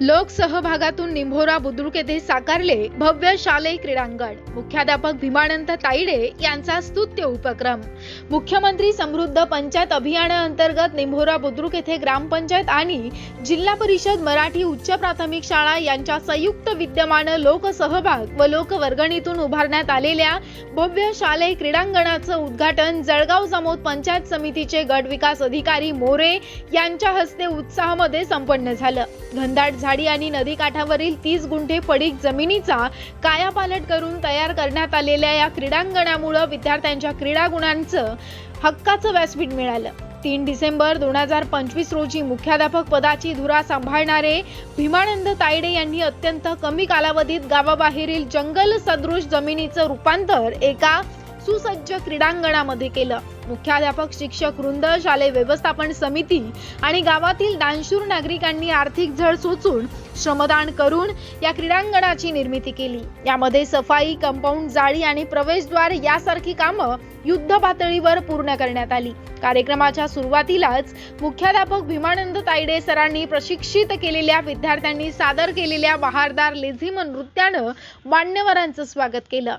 लोकसहभागातून निंभोरा बुद्रुक येथे साकारले भव्य शालेय क्रीडांगण. मुख्याध्यापक भीमानंद ताईडे यांचा स्तुत्य उपक्रम. मुख्यमंत्री समृद्ध पंचायत अभियानाअंतर्गत निंभोरा बुद्रुक येथे ग्रामपंचायत आणि जिल्हा परिषद मराठी उच्च प्राथमिक शाळा यांच्या संयुक्त विद्यमान लोकसहभाग व लोकवर्गणीतून उभारण्यात आलेल्या भव्य शालेय क्रीडांगणाचं उद्घाटन जळगाव जामोद पंचायत समितीचे गट विकास अधिकारी मोरे यांच्या हस्ते उत्साहामध्ये संपन्न झालं. घनदाट झाडी आणि नदीकाठावरील तीस गुंठे पडीक जमिनीचा कायापालट करून तयार करण्यात आलेल्या या क्रीडांगणामुळं विद्यार्थ्यांच्या क्रीडा गुणांचं हक्काचं व्यासपीठ मिळालं. तीन डिसेंबर दोन हजार पंचवीस रोजी मुख्याध्यापक पदाची धुरा सांभाळणारे भीमानंद तायडे यांनी अत्यंत कमी कालावधीत गावाबाहेरील जंगल सदृश जमिनीचं रूपांतर एका सुसज्ज क्रीडांगणामध्ये केलं. मुख्याध्यापक शिक्षक वृंद शालेय व्यवस्थापन समिती आणि गावातील दानशूर नागरिकांनी आर्थिक झळ सोचून श्रमदान करून या क्रीडांगणाची निर्मिती केली. यामध्ये सफाई कंपाऊंड जाळी आणि प्रवेशद्वार यासारखी कामं युद्ध पातळीवर पूर्ण करण्यात आली. कार्यक्रमाच्या सुरुवातीलाच मुख्याध्यापक भीमानंद तायडे सरांनी प्रशिक्षित केलेल्या विद्यार्थ्यांनी सादर केलेल्या बहारदार लेझिम नृत्यानं मान्यवरांचं स्वागत केलं.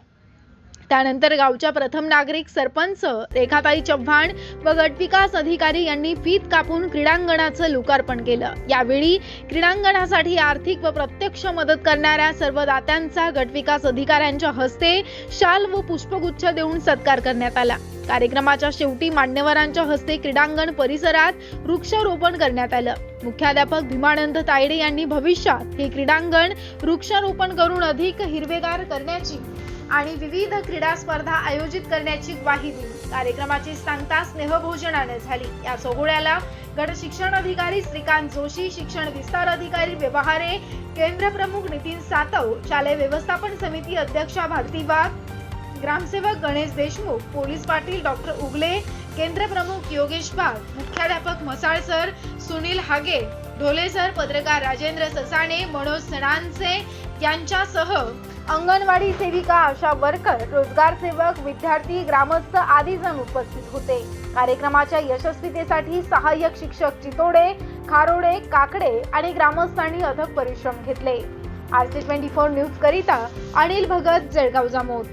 त्यानंतर गावच्या प्रथम नागरिक सरपंच रेखाताई चव्हाण व गटविकास अधिकारी यांनी फीत कापून क्रीडांगणाचं लोकार्पण केलं. यावेळी क्रीडांगणासाठी आर्थिक व प्रत्यक्ष मदत करणाऱ्या सर्व दात्यांचा गटविकास अधिकाऱ्यांच्या हस्ते शाल व पुष्पगुच्छ देऊन सत्कार करण्यात आला. कार्यक्रमाच्या शेवटी मान्यवरांच्या हस्ते क्रीडांगण परिसरात वृक्षारोपण करण्यात आलं. मुख्याध्यापक भीमानंद तायडे यांनी भविष्यात हे क्रीडांगण वृक्षारोपण करून अधिक हिरवेगार करण्याची आणि विविध क्रीडा स्पर्धा आयोजित करण्याची ग्वाही दिली. कार्यक्रमाची सांगता स्नेहभोजनाने झाली. या सोहळ्याला गट शिक्षण अधिकारी श्रीकांत जोशी शिक्षण विस्तार अधिकारी व्यवहारे केंद्र प्रमुख नितीन सातव शालेय व्यवस्थापन समिती अध्यक्षा भारती वाघ ग्रामसेवक गणेश देशमुख पोलीस पाटील डॉक्टर उगले केंद्र प्रमुख योगेश बाग मुख्याध्यापक मसाळ सर सुनील हागे ढोले सर पत्रकार राजेंद्र ससाणे मनोज सणांचे यांच्यासह अंगणवाडी सेविका आशा वर्कर रोजगार सेवक विद्यार्थी ग्रामस्थ आदी जण उपस्थित होते. कार्यक्रमाच्या यशस्वीतेसाठी सहाय्यक शिक्षक चितोडे खारोडे काकडे आणि ग्रामस्थांनी अथक परिश्रम घेतले. आरसी ट्वेंटी फोर न्यूज करिता अनिल भगत जळगाव जामोद.